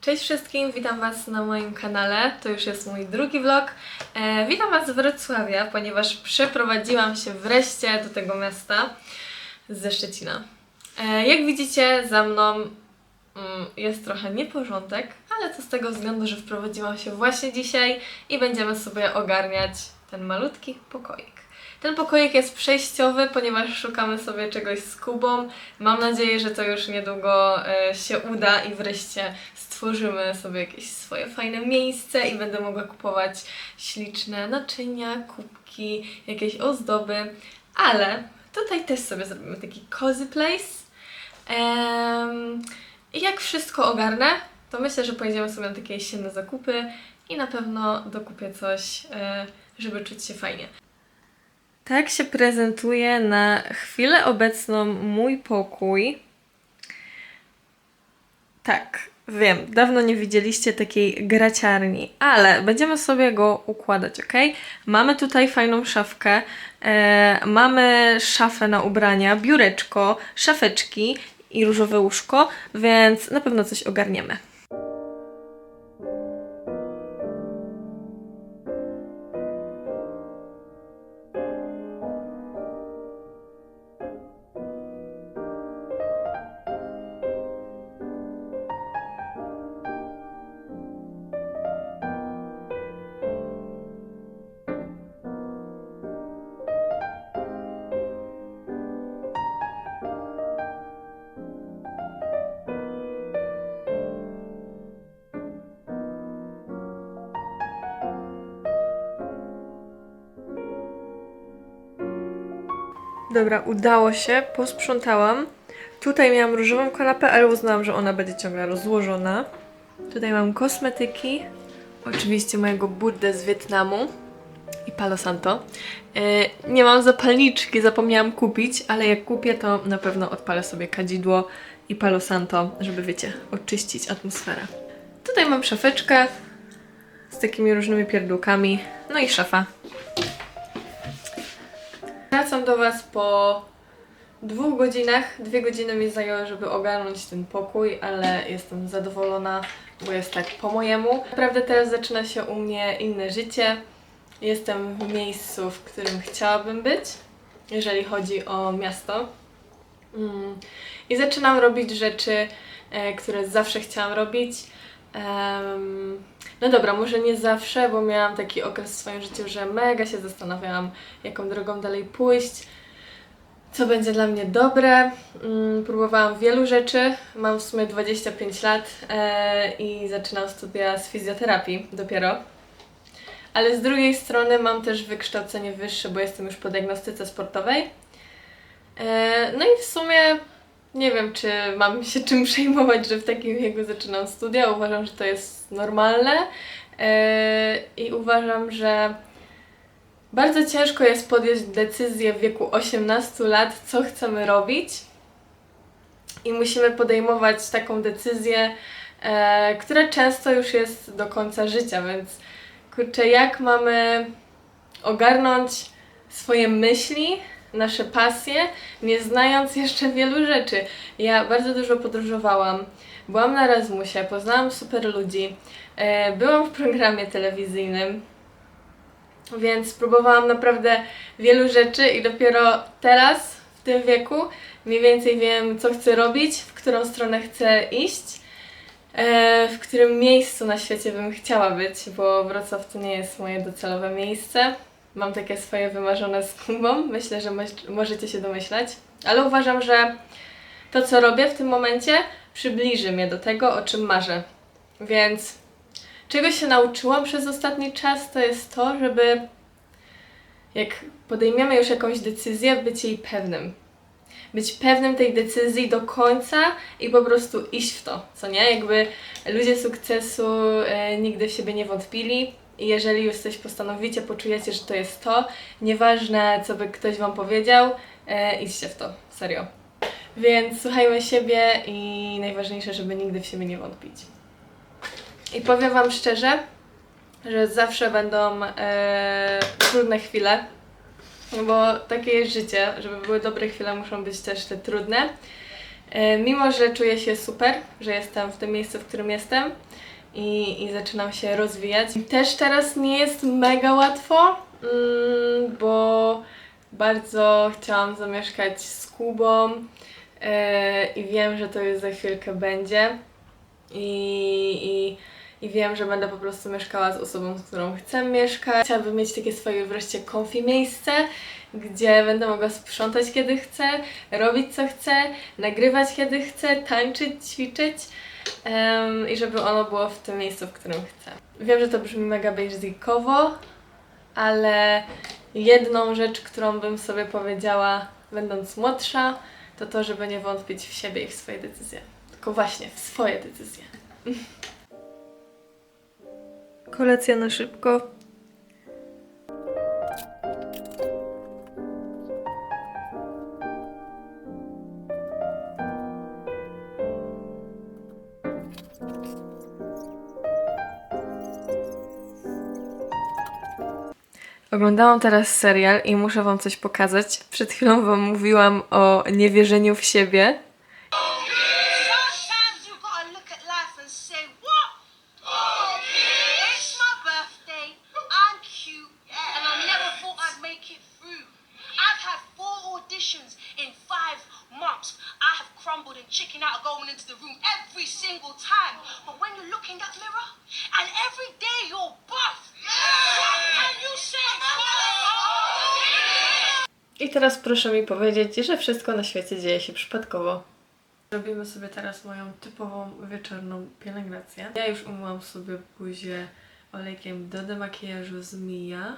Cześć wszystkim, witam Was na moim kanale. To już jest mój drugi vlog. E, witam Was z Wrocławia, ponieważ przeprowadziłam się wreszcie do tego miasta ze Szczecina. E, jak widzicie, za mną mm, jest trochę nieporządek, ale to z tego względu, że wprowadziłam się właśnie dzisiaj i będziemy sobie ogarniać ten malutki pokoik. Ten pokoik jest przejściowy, ponieważ szukamy sobie czegoś z Kubą. Mam nadzieję, że to już niedługo e, się uda i wreszcie stworzymy sobie jakieś swoje fajne miejsce i będę mogła kupować śliczne naczynia, kubki, jakieś ozdoby. Ale tutaj też sobie zrobimy taki cozy place. Em, I jak wszystko ogarnę, to myślę, że pojedziemy sobie na takie jesienne zakupy i na pewno dokupię coś, e, żeby czuć się fajnie. Tak się prezentuje na chwilę obecną mój pokój. Tak, wiem, dawno nie widzieliście takiej graciarni, ale będziemy sobie go układać, ok? Mamy tutaj fajną szafkę, e, mamy szafę na ubrania, biureczko, szafeczki i różowe łóżko, więc na pewno coś ogarniemy. Dobra, udało się, posprzątałam. Tutaj miałam różową kanapę, ale uznałam, że ona będzie ciągle rozłożona. Tutaj mam kosmetyki, oczywiście mojego Buddę z Wietnamu i Palo Santo. Yy, nie mam zapalniczki, zapomniałam kupić, ale jak kupię, to na pewno odpalę sobie kadzidło i Palo Santo, żeby wiecie, oczyścić atmosferę. Tutaj mam szafeczkę z takimi różnymi pierdółkami, no i szafa Wracam do Was po dwóch godzinach. Dwie godziny mi zajęło, żeby ogarnąć ten pokój, ale jestem zadowolona, bo jest tak po mojemu. Naprawdę teraz zaczyna się u mnie inne życie. Jestem w miejscu, w którym chciałabym być, jeżeli chodzi o miasto. Mm. I zaczynam robić rzeczy, e, które zawsze chciałam robić. Em, no dobra, może nie zawsze, bo miałam taki okres w swoim życiu, że mega się zastanawiałam, jaką drogą dalej pójść, co będzie dla mnie dobre. Mm, próbowałam wielu rzeczy, mam w sumie 25 lat e, i zaczynam studia z fizjoterapii dopiero. Ale z drugiej strony mam też wykształcenie wyższe, bo jestem już po diagnostyce sportowej. E, no i w sumie nie wiem, czy mam się czym przejmować, że w takim wieku zaczynam studia. Uważam, że to jest normalne yy, i uważam, że bardzo ciężko jest podjąć decyzję w wieku 18 lat, co chcemy robić. I musimy podejmować taką decyzję, e, która często już jest do końca życia, więc kurczę, jak mamy ogarnąć swoje myśli, nasze pasje, nie znając jeszcze wielu rzeczy. Ja bardzo dużo podróżowałam, byłam na Erasmusie, poznałam super ludzi, e, byłam w programie telewizyjnym, więc próbowałam naprawdę wielu rzeczy i dopiero teraz, w tym wieku, mniej więcej wiem, co chcę robić, w którą stronę chcę iść, e, w którym miejscu na świecie bym chciała być, bo Wrocław to nie jest moje docelowe miejsce. Mam takie swoje wymarzone z myślę, że możecie się domyślać, ale uważam, że to, co robię w tym momencie, przybliży mnie do tego, o czym marzę. Więc czego się nauczyłam przez ostatni czas, to jest to, żeby jak podejmiemy już jakąś decyzję, być jej pewnym. Być pewnym tej decyzji do końca i po prostu iść w to, co nie? Jakby ludzie sukcesu e, nigdy w siebie nie wątpili i jeżeli już coś postanowicie, poczujecie, że to jest to, nieważne co by ktoś Wam powiedział, e, idźcie w to, serio. Więc słuchajmy siebie i najważniejsze, żeby nigdy w siebie nie wątpić. I powiem Wam szczerze, że zawsze będą e, trudne chwile, bo takie jest życie, żeby były dobre chwile, muszą być też te trudne. E, Mimo, że czuję się super, że jestem w tym miejscu, w którym jestem i, i zaczynam się rozwijać. Też teraz nie jest mega łatwo, mm, bo bardzo chciałam zamieszkać z Kubą e, i wiem, że to już za chwilkę będzie. I, i, I wiem, że będę po prostu mieszkała z osobą, z którą chcę mieszkać. Chciałabym mieć takie swoje wreszcie comfy miejsce, gdzie będę mogła sprzątać kiedy chcę, robić co chcę, nagrywać kiedy chcę, tańczyć, ćwiczyć i żeby ono było w tym miejscu, w którym chcę. Wiem, że to brzmi mega basicowo, ale jedną rzecz, którą bym sobie powiedziała, będąc młodsza, to to, żeby nie wątpić w siebie i w swoje decyzje. Tylko właśnie w swoje decyzje. Kolacja na szybko. Oglądałam teraz serial i muszę Wam coś pokazać. Przed chwilą Wam mówiłam o niewierzeniu w siebie. Powiedzieć, że wszystko na świecie dzieje się przypadkowo. Robimy sobie teraz moją typową wieczorną pielęgnację. Ja już umyłam sobie buzię olejkiem do demakijażu z Mia.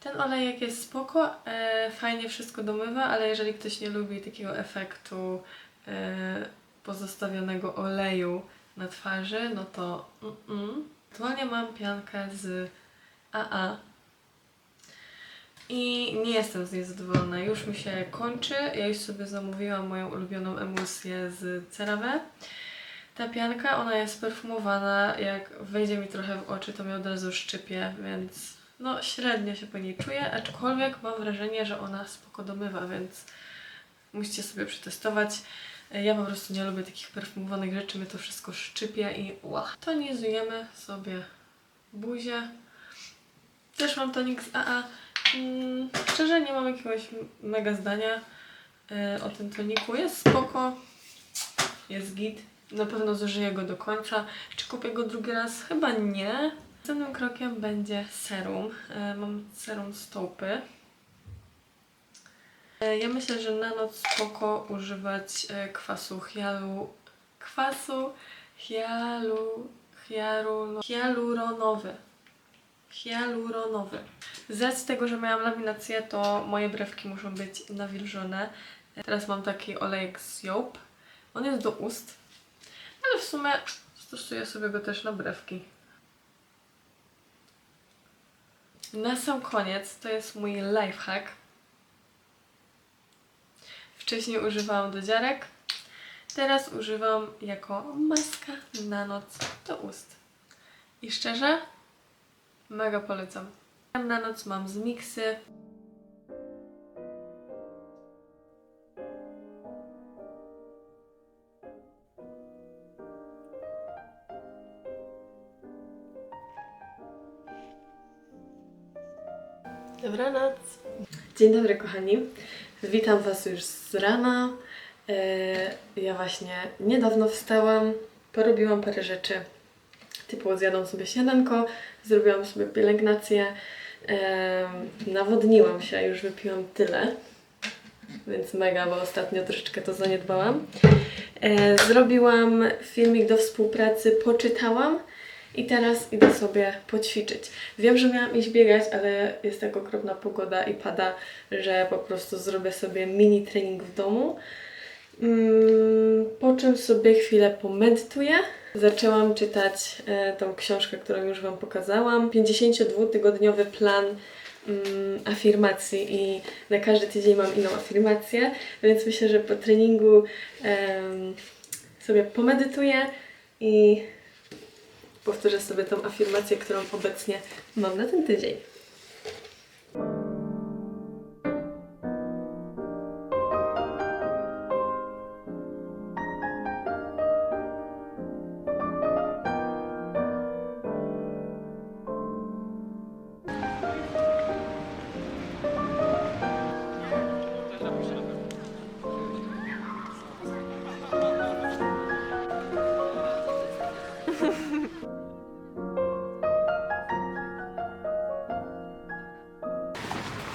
Ten olejek jest spoko, e, fajnie wszystko domywa, ale jeżeli ktoś nie lubi takiego efektu e, pozostawionego oleju na twarzy, no to mm-mm. Aktualnie mam piankę z AA i nie jestem z niej zadowolona. Już mi się kończy. Ja już sobie zamówiłam moją ulubioną emulsję z CeraVe. Ta pianka, ona jest perfumowana. Jak wejdzie mi trochę w oczy, to mnie od razu szczypie, więc no średnio się po niej czuję, aczkolwiek mam wrażenie, że ona spoko domywa, więc musicie sobie przetestować. Ja po prostu nie lubię takich perfumowanych rzeczy, mnie to wszystko szczypie i ła. Tonizujemy sobie buzię. Też mam tonik z AA. Mm, szczerze nie mam jakiegoś mega zdania e, o tym toniku. Jest spoko, jest git. Na pewno zużyję go do końca. Czy kupię go drugi raz? Chyba nie. Następnym krokiem będzie serum. E, mam serum stopy. E, ja myślę, że na noc spoko używać kwasu hialu... Kwasu hialu... hialu... hialuronowy hialuronowy. Z racji tego, że miałam laminację, to moje brewki muszą być nawilżone. Teraz mam taki olejek z Joop. On jest do ust, ale w sumie stosuję sobie go też na brewki. Na sam koniec to jest mój lifehack. Wcześniej używałam do dziarek, teraz używam jako maska na noc do ust. I szczerze, Mega polecam. Na noc mam z miksy. Dobranoc. Dzień dobry kochani. Witam Was już z rana. E, Ja właśnie niedawno wstałam, porobiłam parę rzeczy typu zjadłam sobie śniadanko, zrobiłam sobie pielęgnację, nawodniłam się, już wypiłam tyle, więc mega, bo ostatnio troszeczkę to zaniedbałam. E, zrobiłam filmik do współpracy, poczytałam i teraz idę sobie poćwiczyć. Wiem, że miałam iść biegać, ale jest tak okropna pogoda i pada, że po prostu zrobię sobie mini trening w domu. Mm, Po czym sobie chwilę pomedytuję. Zaczęłam czytać e, tą książkę, którą już Wam pokazałam. 52-tygodniowy plan mm, afirmacji i na każdy tydzień mam inną afirmację, więc myślę, że po treningu sobie pomedytuję i powtórzę sobie tą afirmację, którą obecnie mam na ten tydzień.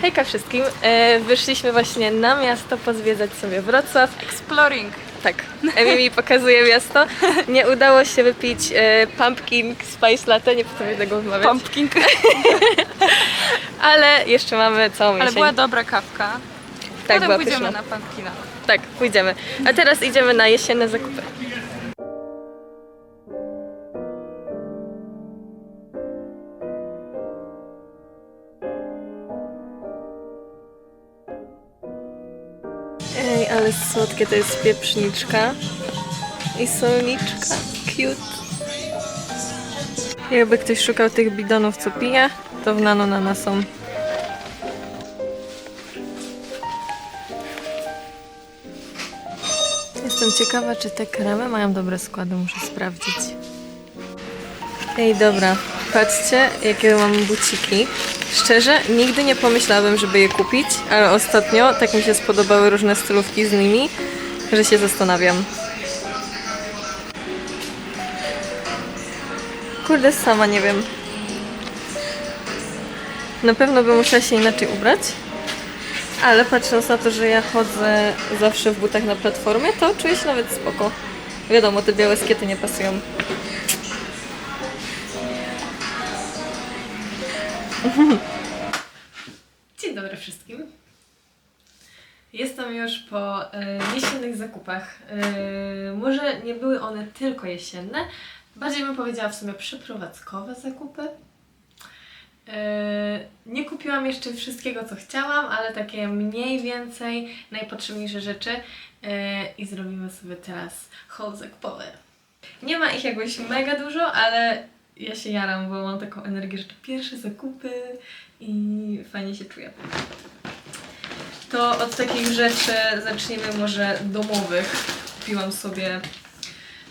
Hejka wszystkim. E, wyszliśmy właśnie na miasto pozwiedzać sobie Wrocław. Exploring. Tak, Emi mi pokazuje miasto. Nie udało się wypić e, pumpkin spice latte, nie potrafię tego wymawiać. Pumpkin. Ale jeszcze mamy całą jesień. Ale była dobra kawka. tak, Potem była pójdziemy pyszna. na pumpkina. Tak, pójdziemy. A teraz idziemy na jesienne zakupy. Słodkie to jest pieprzniczka i solniczka. Cute. Jakby ktoś szukał tych bidonów, co pije, to w Nano Nana są. Jestem ciekawa, czy te kremy mają dobre składy, muszę sprawdzić. Ej, dobra, patrzcie, jakie mam buciki. Szczerze, nigdy nie pomyślałabym, żeby je kupić, ale ostatnio tak mi się spodobały różne stylówki z nimi, że się zastanawiam. Kurde, sama nie wiem. Na pewno bym musiała się inaczej ubrać. Ale patrząc na to, że ja chodzę zawsze w butach na platformie, to czuję się nawet spoko. Wiadomo, te białe skiety nie pasują. Dzień dobry wszystkim. Jestem już po e, jesiennych zakupach. E, może nie były one tylko jesienne, bardziej bym powiedziała w sumie przeprowadzkowe zakupy. E, Nie kupiłam jeszcze wszystkiego, co chciałam, ale takie mniej więcej najpotrzebniejsze rzeczy i zrobimy sobie teraz haul zakupowy. Nie ma ich jakoś mega dużo, ale ja się jaram, bo mam taką energię, że to pierwsze zakupy i fajnie się czuję. To od takich rzeczy zacznijmy może domowych. Kupiłam sobie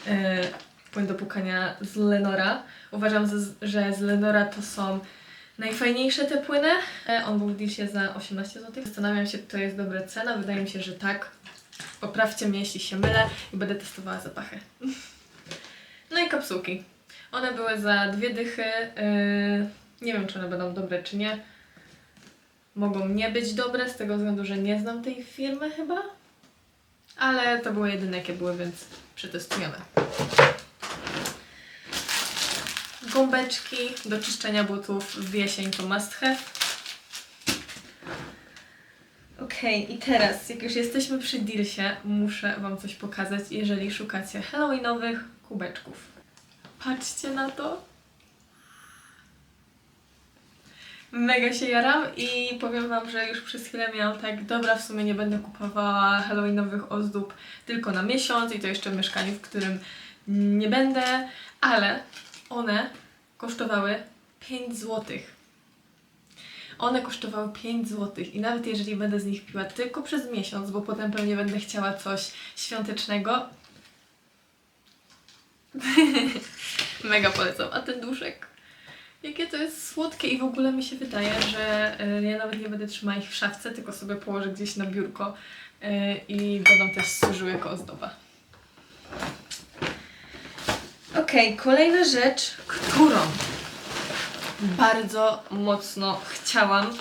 e, płyn do pukania z Lenora. Uważam, że z Lenora to są najfajniejsze te płyny. E, On był w Dilsie za 18 zł. Zastanawiam się, czy to jest dobra cena. Wydaje mi się, że tak. Poprawcie mnie, jeśli się mylę i będę testowała zapachy. No i kapsułki. One były za dwie dychy. Yy, nie wiem, czy one będą dobre, czy nie. Mogą nie być dobre z tego względu, że nie znam tej firmy chyba. Ale to były jedyne, jakie były, więc przetestujemy. Gąbeczki do czyszczenia butów w jesień to must have. Okej, i teraz, jak już jesteśmy przy Dealsie, muszę Wam coś pokazać, jeżeli szukacie halloweenowych kubeczków. Patrzcie na to. Mega się jaram i powiem Wam, że już przez chwilę miałam tak, dobra, w sumie nie będę kupowała halloweenowych ozdób tylko na miesiąc i to jeszcze w mieszkaniu, w którym nie będę, ale one kosztowały 5 złotych. One kosztowały 5 zł i nawet jeżeli będę z nich piła tylko przez miesiąc, bo potem pewnie będę chciała coś świątecznego. Mega polecam. A ten duszek? Jakie to jest słodkie i w ogóle mi się wydaje, że y, ja nawet nie będę trzymała ich w szafce, tylko sobie położę gdzieś na biurko y, i będą też służyły jako ozdoba. Okej, kolejna rzecz, którą bardzo mocno chciałam,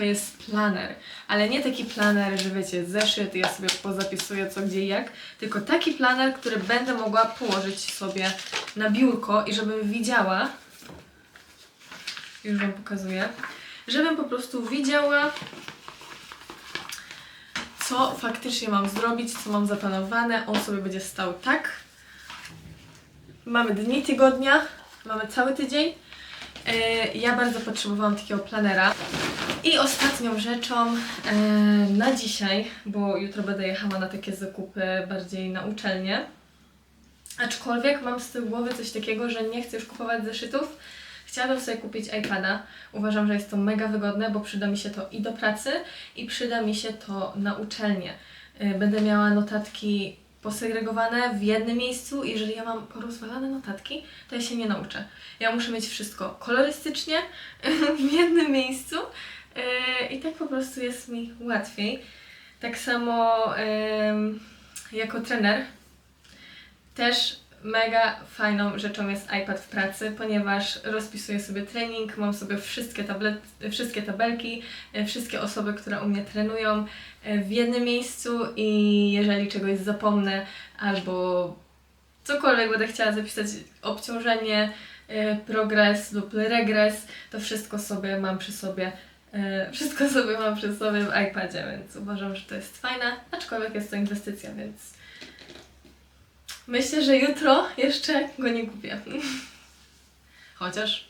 to jest planer. Ale nie taki planer, że wiecie, zeszyt ja sobie pozapisuję co gdzie jak, tylko taki planer, który będę mogła położyć sobie na biurko i żebym widziała, już Wam pokazuję, żebym po prostu widziała, co faktycznie mam zrobić, co mam zaplanowane. On sobie będzie stał tak. Mamy dni tygodnia, mamy cały tydzień. E, Ja bardzo potrzebowałam takiego planera. I ostatnią rzeczą e, na dzisiaj, bo jutro będę jechała na takie zakupy bardziej na uczelnię. Aczkolwiek mam z tyłu głowy coś takiego, że nie chcę już kupować zeszytów. Chciałabym sobie kupić iPada. Uważam, że jest to mega wygodne, bo przyda mi się to i do pracy, i przyda mi się to na uczelnię. E, Będę miała notatki posegregowane w jednym miejscu. Jeżeli ja mam porozwalane notatki, to ja się nie nauczę. Ja muszę mieć wszystko kolorystycznie w jednym miejscu yy, i tak po prostu jest mi łatwiej. Tak samo jako trener też mega fajną rzeczą jest iPad w pracy, ponieważ rozpisuję sobie trening, mam sobie wszystkie, tablet, wszystkie tabelki, e, wszystkie osoby, które u mnie trenują e, w jednym miejscu i jeżeli czegoś zapomnę albo cokolwiek będę chciała zapisać, obciążenie, e, progres lub regres, to wszystko sobie mam przy sobie. Wszystko sobie mam przy sobie w iPadzie, więc uważam, że to jest fajne, aczkolwiek jest to inwestycja, więc myślę, że jutro jeszcze go nie kupię. Chociaż,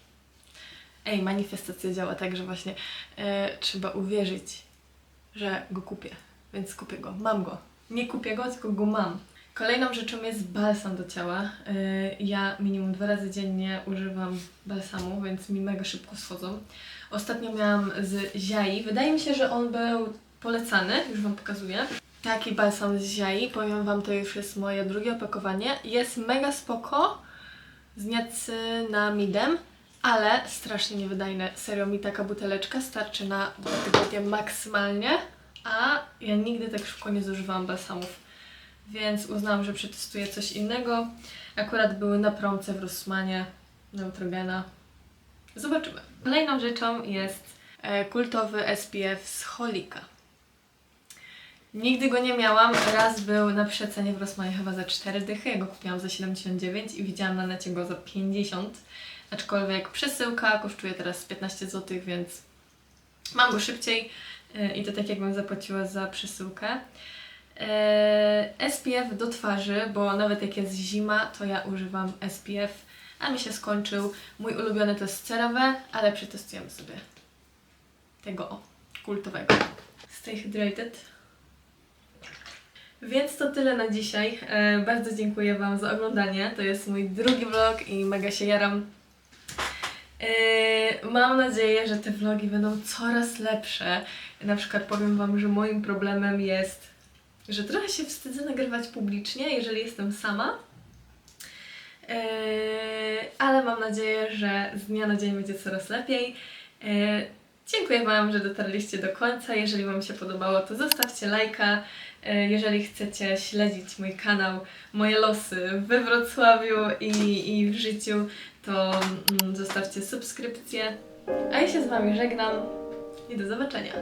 ej, manifestacja działa tak, że właśnie e, trzeba uwierzyć, że go kupię, więc kupię go, mam go. Nie kupię go, tylko go mam. Kolejną rzeczą jest balsam do ciała. E, ja minimum dwa razy dziennie używam balsamu, więc mi mega szybko schodzą. Ostatnio miałam z Ziai. Wydaje mi się, że on był polecany, już Wam pokazuję. Taki balsam z Ziai, powiem Wam, to już jest moje drugie opakowanie. Jest mega spoko, z niacinamidem, ale strasznie niewydajne. Serio, mi taka buteleczka starczy na dwa tygodnie maksymalnie, a ja nigdy tak szybko nie zużywałam balsamów. Więc uznałam, że przetestuję coś innego. Akurat były na promce w Rossmanie, Neutrogena. Zobaczymy. Kolejną rzeczą jest e, kultowy SPF z Holika. Nigdy go nie miałam. Raz był na przecenie w Rossmanie chyba za 4 dychy. Ja go kupiłam za 79 i widziałam na necie go za 50. Aczkolwiek przesyłka kosztuje teraz 15 zł, więc mam go szybciej e, i to tak jakbym zapłaciła za przesyłkę. E, SPF do twarzy, bo nawet jak jest zima, to ja używam SPF, a mi się skończył. Mój ulubiony to jest CeraVe, ale przetestujemy sobie tego kultowego. Stay hydrated. Więc to tyle na dzisiaj. E, bardzo dziękuję Wam za oglądanie. To jest mój drugi vlog i mega się jaram. E, mam nadzieję, że te vlogi będą coraz lepsze. Na przykład powiem Wam, że moim problemem jest, że trochę się wstydzę nagrywać publicznie, jeżeli jestem sama. E, ale mam nadzieję, że z dnia na dzień będzie coraz lepiej. Dziękuję Wam, że dotarliście do końca. Jeżeli Wam się podobało, to zostawcie lajka. E, Jeżeli chcecie śledzić mój kanał, moje losy we Wrocławiu i, i w życiu, to mm, zostawcie subskrypcję. A ja się z Wami żegnam i do zobaczenia.